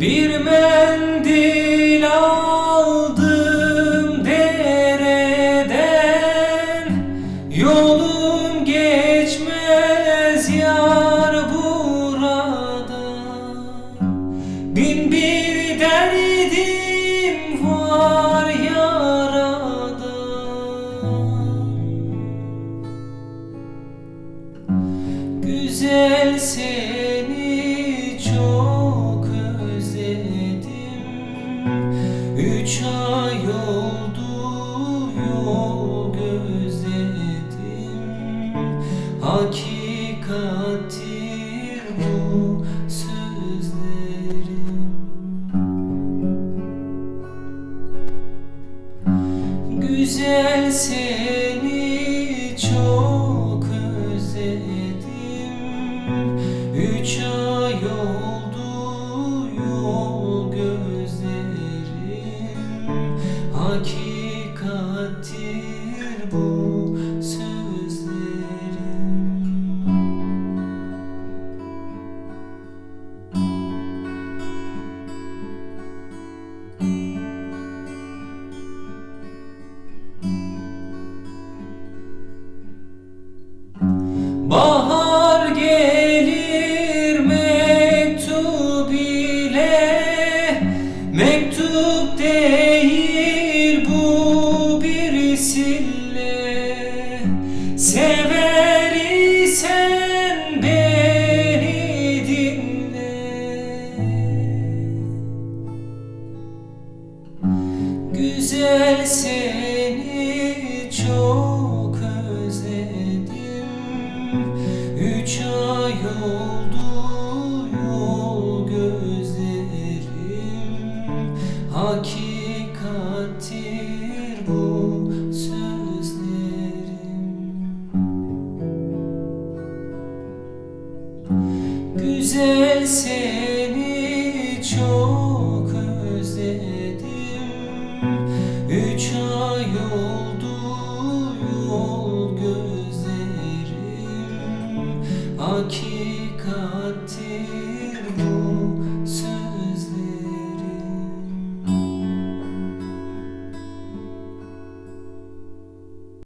Bir mendil aldım dereden Yolum geçmez yar buradan Bin bir derdim var yaradan Güzel Üç ay oldu yol gözledim Hakikattir bu sözlerim. Güzel Hakikattir bu sözlerim. Bahar gelir mektup ile Mektup değil sille Sever isen beni dinle. Güzel seni çok özledim. Üç ay oldu yol gözlerim. Hakikattir bu Güzel seni çok özledim. Üç ay oldu yol gözlerim. Hakikat